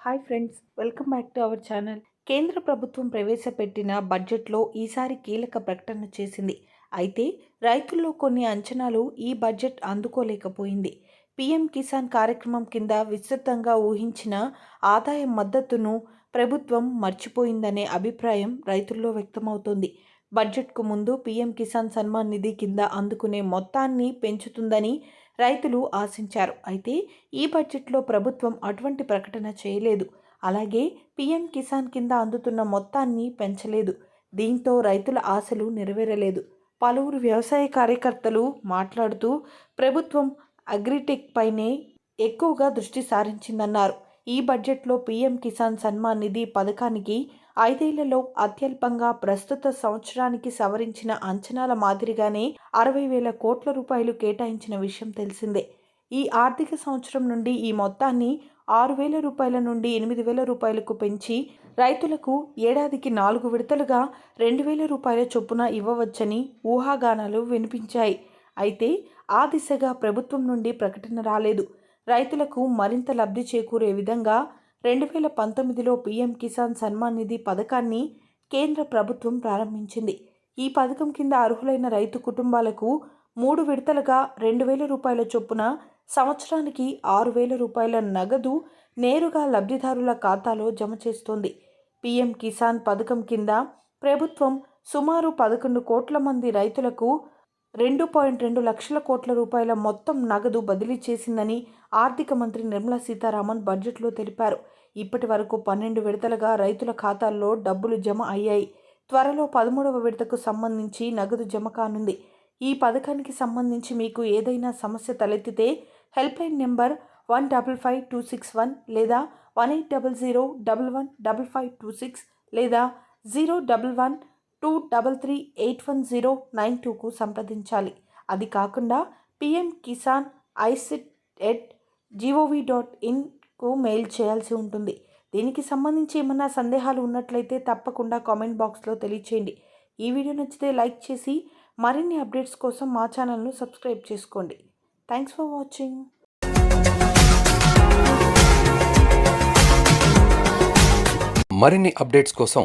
Hi friends welcome back to our channel కేంద్ర ప్రభుత్వం ప్రవేశపెట్టిన బడ్జెట్లో ఈసారి కీలక ప్రకటన చేసింది. అయితే రైతుల్లో కొన్ని అంచనాలు ఈ బడ్జెట్ అందుకోలేకపోయింది. పీఎం కిసాన్ కార్యక్రమం కింద విస్తృతంగా ఊహించిన ఆదాయ మద్దతును ప్రభుత్వం మర్చిపోయిందనే అభిప్రాయం రైతుల్లో వ్యక్తమవుతోంది. బడ్జెట్కు ముందు పీఎం కిసాన్ సన్మాన్ నిధి కింద అందుకునే మొత్తాన్ని పెంచుతుందని రైతులు ఆశించారు. అయితే ఈ బడ్జెట్లో ప్రభుత్వం అటువంటి ప్రకటన చేయలేదు. అలాగే పీఎం కిసాన్ కింద అందుతున్న మొత్తాన్ని పెంచలేదు. దీంతో రైతుల ఆశలు నెరవేరలేదు. పలువురు వ్యవసాయ కార్యకర్తలు మాట్లాడుతూ ప్రభుత్వం అగ్రిటెక్ పైనే ఎక్కువగా దృష్టి సారించిందన్నారు. ఈ బడ్జెట్లో పీఎం కిసాన్ సన్మాన్ నిధి పథకానికి ఐదేళ్ళలో అత్యల్పంగా ప్రస్తుత సంవత్సరానికి సవరించిన అంచనాల మాదిరిగానే అరవై వేల కోట్ల రూపాయలు కేటాయించిన విషయం తెలిసిందే. ఈ ఆర్థిక సంవత్సరం నుండి ఈ మొత్తాన్ని ఆరు వేల రూపాయల నుండి ఎనిమిది వేల రూపాయలకు పెంచి రైతులకు ఏడాదికి నాలుగు విడతలుగా రెండు వేల రూపాయల చొప్పున ఇవ్వవచ్చని ఊహాగానాలు వినిపించాయి. అయితే ఆ దిశగా ప్రభుత్వం నుండి ప్రకటన రాలేదు. రైతులకు మరింత లబ్ధి చేకూరే విధంగా రెండు వేల పంతొమ్మిదిలో పీఎం కిసాన్ సన్మాన్ నిధి పథకాన్ని కేంద్ర ప్రభుత్వం ప్రారంభించింది. ఈ పథకం కింద అర్హులైన రైతు కుటుంబాలకు మూడు విడతలుగా రెండు వేల రూపాయల చొప్పున సంవత్సరానికి ఆరు వేల రూపాయల నగదు నేరుగా లబ్ధిదారుల ఖాతాలో జమ చేస్తోంది. పీఎం కిసాన్ పథకం కింద ప్రభుత్వం సుమారు పదకొండు కోట్ల మంది రైతులకు రెండు పాయింట్ రెండు లక్షల కోట్ల రూపాయల మొత్తం నగదు బదిలీ చేసిందని ఆర్థిక మంత్రి నిర్మలా సీతారామన్ బడ్జెట్లో తెలిపారు. ఇప్పటి వరకు పన్నెండు విడతలుగా రైతుల ఖాతాల్లో డబ్బులు జమ అయ్యాయి. త్వరలో పదమూడవ విడతకు సంబంధించి నగదు జమ కానుంది. ఈ పథకానికి సంబంధించి మీకు ఏదైనా సమస్య తలెత్తితే help line number one double five two six one లేదా one eight double zero double one double five two six లేదా zero double one two double three eight one zero nine టూకు సంప్రదించాలి. అది కాకుండా PM Kisan ICT at GOV dot ఇన్కు mail చేయాల్సి ఉంటుంది. దీనికి సంబంధించి ఏమైనా సందేహాలు ఉన్నట్లయితే తప్పకుండా కామెంట్ బాక్స్లో తెలియచేయండి. ఈ వీడియో నచ్చితే లైక్ చేసి మరిన్ని అప్డేట్స్ కోసం మా ఛానల్ను సబ్స్క్రైబ్ చేసుకోండి. Thanks for watching. మరిన్ని అప్డేట్స్ కోసం